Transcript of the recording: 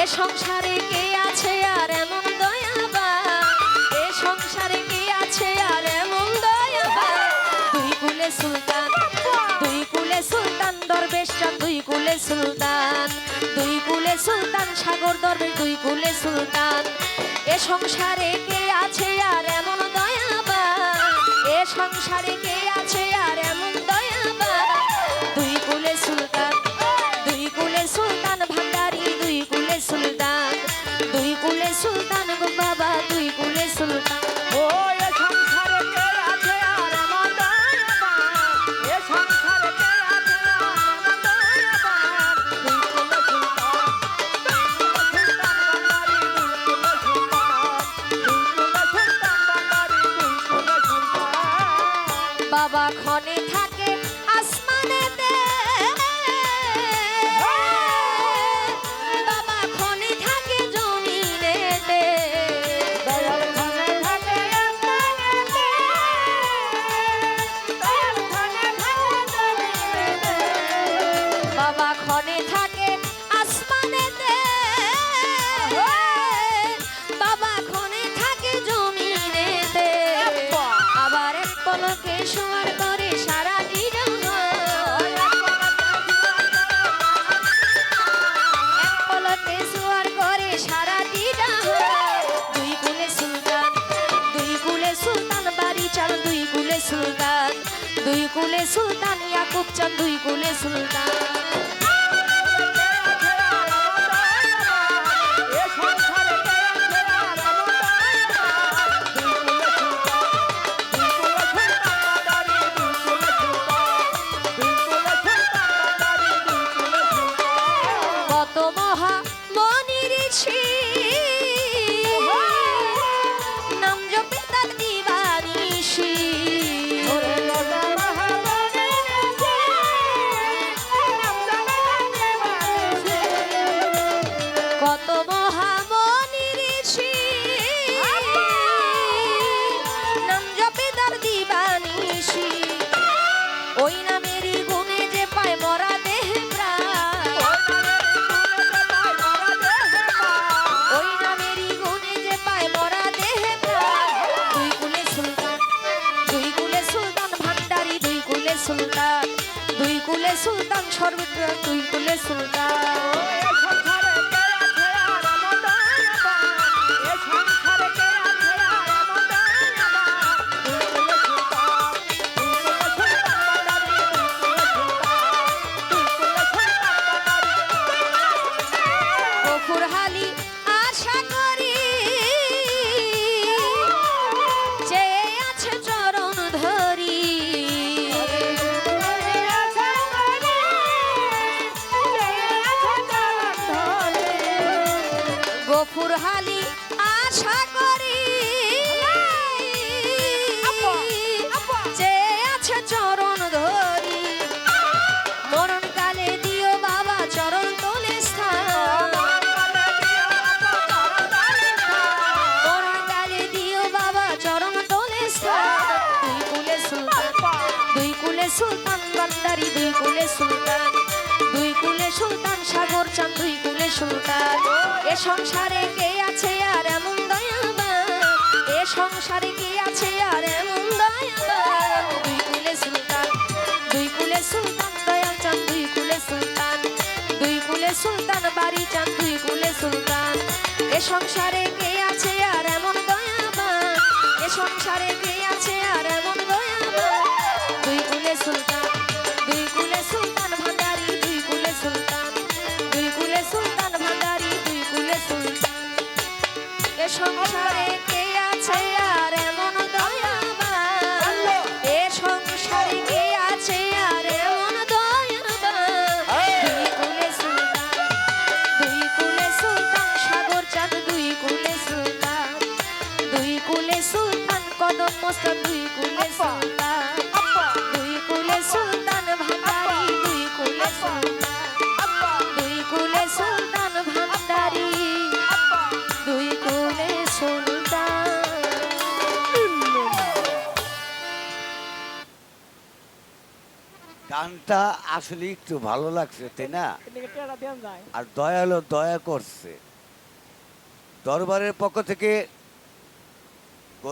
এ সংসারে কে আছে আর এমন দয়াবা এ সংসারে কে আছে আর এমন দয়াবা দুই কুলে সুলতান, দুই কুলে সুলতান দরবেশ দুই কুলে সুলতান, দুই কুলে সুলতান সাগর দরবেশ, দুই কুলে সুলতান। এ সংসারে কে আছে আর এমন দয়াবা এ সংসারে কে আছে সুলতান দুই কুলে সুলতান গো সুলতান দুই কুলে সুলতান ইয়াকুব চান দুই কুলে সুলতান। দুই কুলে সুলতান হালি আশা করি। যে আছে চরণ ধরি। মরণ কালে দিও বাবা চরণ তোলে স্থান। মরণ কালে দিও বাবা চরণ তোলে স্থান। দুই কুলে সুলতান দুই কুলে সুলতান বান্দারি দুই কুলে সুলতান দুই কুলে সুলতান সাগর চান দুই কুলে সুলতান এ সংসারে কে আছে আর এমন দয়াবান? এ সংসারে কে আছে আর এমন দয়াবান? দুই কুলে সুলতান, দুই কুলে সুলতান, দয়াল চান দুই কুলে সুলতান। দুই কুলে সুলতান, বাড়ি চান দুই কুলে সুলতান। এ সংসারে কে আছে আর এমন দয়াবান? এ সংসারে কে আছে আর এমন দয়াবান? দুই কুলে সুলতান সংসারে গানটা আসলে একটু ভালো লাগছে তাই না? আর দয়ালো দয়া করছে। দরবারের পক্ষ থেকে